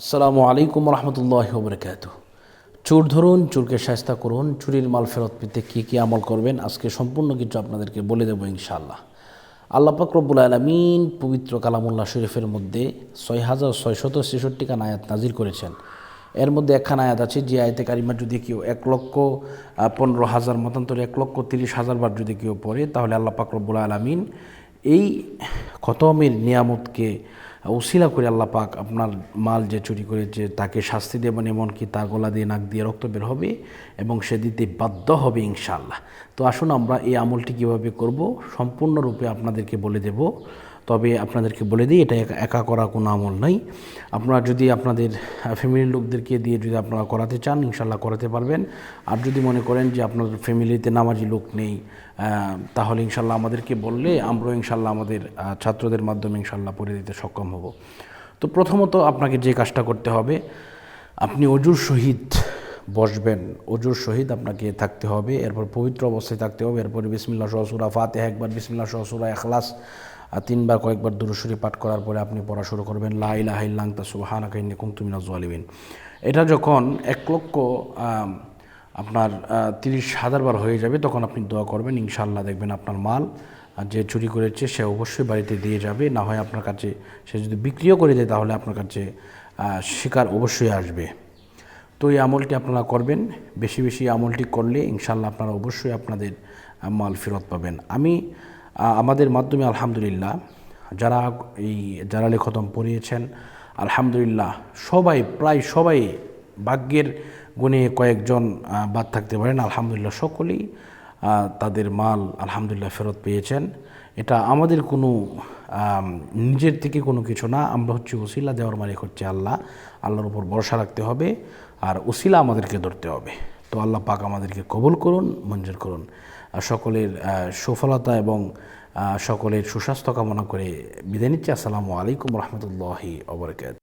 আসসালামু আলাইকুম রহমতুল্লাহ বরকাত চোর ধরুন, চুরকে সাহস্তা করুন, চুরির মাল ফেরত পেতে কী কী আমল করবেন, আজকে সম্পূর্ণ কিছু আপনাদেরকে বলে দেবো ইনশাআল্লাহ। আল্লাহ পাক রব্বুল আলমিন পবিত্র কালামুল্লাহ শরীফের মধ্যে ছয় হাজার ছয়শত ছেষট্টি খান আয়াত নাজির করেছেন। এর মধ্যে একখান আয়াত আছে, যে আয়তে কারিমা যদি কেউ এক লক্ষ পনেরো হাজার, মতান্তরে এক লক্ষ তিরিশ হাজার বার যদি কেউ পড়ে, তাহলে আল্লাহ পাক রব্বুল আলমিন এই খতমের নিয়ামতকে উসিলা করে আল্লাহ পাক আপনার মাল যে চুরি করেছে, তাকে শাস্তি দেবেন এমনকি তা গলা দিয়ে নাক দিয়ে রক্ত বের হবে এবং সে দিতে বাধ্য হবে ইনশাআল্লাহ। তো আসুন আমরা এই আমলটি কীভাবে করব, সম্পূর্ণরূপে আপনাদেরকে বলে দেব। তবে আপনাদেরকে বলে দিই, এটা একা- করা কোনো আমল নাই। আপনারা যদি আপনাদের ফ্যামিলির লোকদেরকে দিয়ে যদি আপনারা করাতে চান ইনশাল্লাহ করাতে পারবেন। আর যদি মনে করেন যে আপনার ফ্যামিলিতে নামাজি লোক নেই তাহলে ইনশাল্লাহ আমাদেরকে বললে আমরাও ইনশাল্লাহ আমাদের ছাত্রদের মাধ্যমে ইনশাল্লাহ পড়ে দিতে সক্ষম হব। তো প্রথমত আপনাকে যে কাজটা করতে হবে, আপনি অজুর সহিত বসবেন। অজুর সহিত আপনাকে থাকতে হবে, এরপর পবিত্র অবস্থায় থাকতে হবে, এরপর বিসমিল্লা সহসুরা ফাতে একবার বিসমিল্লা সহসুরা এখলাস তিনবার, কয়েকবার দুরুসুরি পাঠ করার পরে আপনি পড়া শুরু করবেন, লা ইলাহা ইল্লা আনতা সুবহানাকা ইন্নী কুনতু মিনাজ জালিমিন এটা যখন এক লক্ষ আপনার তিরিশ হাজার বার হয়ে যাবে, তখন আপনি দোয়া করবেন ইনশাল্লাহ দেখবেন আপনার মাল যে চুরি করেছে সে অবশ্যই বাড়িতে দিয়ে যাবে, না হয় আপনার কাছে সে যদি বিক্রিও করে দেয়, তাহলে আপনার কাছে শিকার অবশ্যই আসবে। তো এই আমলটি আপনারা করবেন, বেশি বেশি আমলটি করলে ইনশাল্লাহ আপনারা অবশ্যই আপনাদের মাল ফেরত পাবেন। আমি আমাদের মাধ্যমে আলহামদুলিল্লাহ যারা এই জালালে খতম পড়িয়েছেন, আলহামদুলিল্লাহ সবাই প্রায় সবাই ভাগ্যের গুণে কয়েকজন বাদ থাকতে পারেন। আলহামদুলিল্লাহ সকলেই তাদের মাল আলহামদুলিল্লাহ ফেরত পেয়েছেন। এটা আমাদের কোনো নিজের থেকে কোনো কিছু না। আমরা হচ্ছে উসিলা দেওয়ার মালিক হচ্ছে আল্লাহ। আল্লাহর উপর ভরসা রাখতে হবে। আর উসিলা আমাদেরকে ধরতে হবে। তো আল্লাহ পাক আমাদেরকে কবুল করুন, মঞ্জুর করুন। সকলের সফলতা এবং সকলের সুস্বাস্থ্য কামনা করে বিদায় নিচ্ছি। আসসালামু আলাইকুম রহমতুল্লাহি অবরকাত